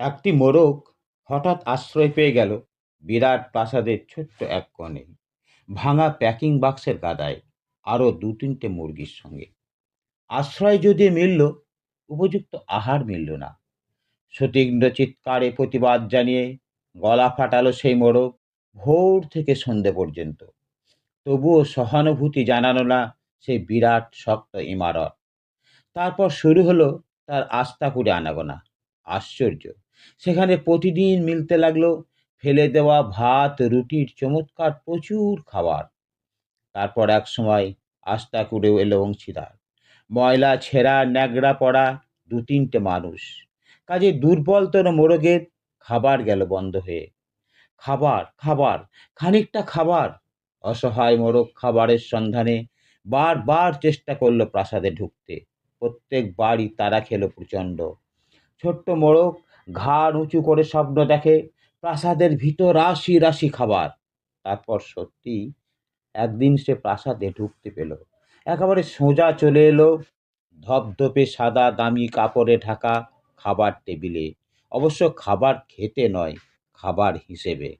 একটি মোরগ হঠাৎ আশ্রয় পেয়ে গেল বিরাট প্রাসাদের ছোট্ট এক কোণে। ভাঙা প্যাকিং বাক্সের গাদায় আরও দু তিনটে মুরগির সঙ্গে। আশ্রয় যদি মিলল, উপযুক্ত আহার মিলল না। সতীন্দ্র চিৎকারে প্রতিবাদ জানিয়ে গলা ফাটালো সেই মোরগ ভোর থেকে সন্ধে পর্যন্ত। তবুও সহানুভূতি জানানো না সেই বিরাট শক্ত ইমারত। তারপর শুরু হলো তার আস্থা করে আনাগোনা। আশ্চর্য! সেখানে প্রতিদিন মিলতে লাগল ফেলে দেওয়া ভাত, রুটির চমৎকার প্রচুর খাবার। তারপর এক সময় আস্তা কুড়েও এলো অংশীদার। ময়লা, ছেঁড়া ন্যাগড়া পড়া দু তিনটে মানুষ। কাজে দুর্বলতর মোরগের খাবার গেল বন্ধ হয়ে। খাবার খাবার, খানিকটা খাবার। অসহায় মোরগ খাবারের সন্ধানে বারবার চেষ্টা করল প্রাসাদে ঢুকতে। প্রত্যেক বাড়ি তারা খেলো প্রচণ্ড। ছোট্ট মোড়ক ঘাড় উঁচু করে স্বপ্ন দেখে প্রাসাদের ভিতর রাশি রাশি খাবার। তারপর সত্যি একদিন সে প্রাসাদে ঢুকতে পেল। একেবারে সোজা চলে এলো ধপধপে সাদা দামি কাপড়ে ঢাকা খাবার টেবিলে। অবশ্য খাবার খেতে নয়, খাবার হিসেবে।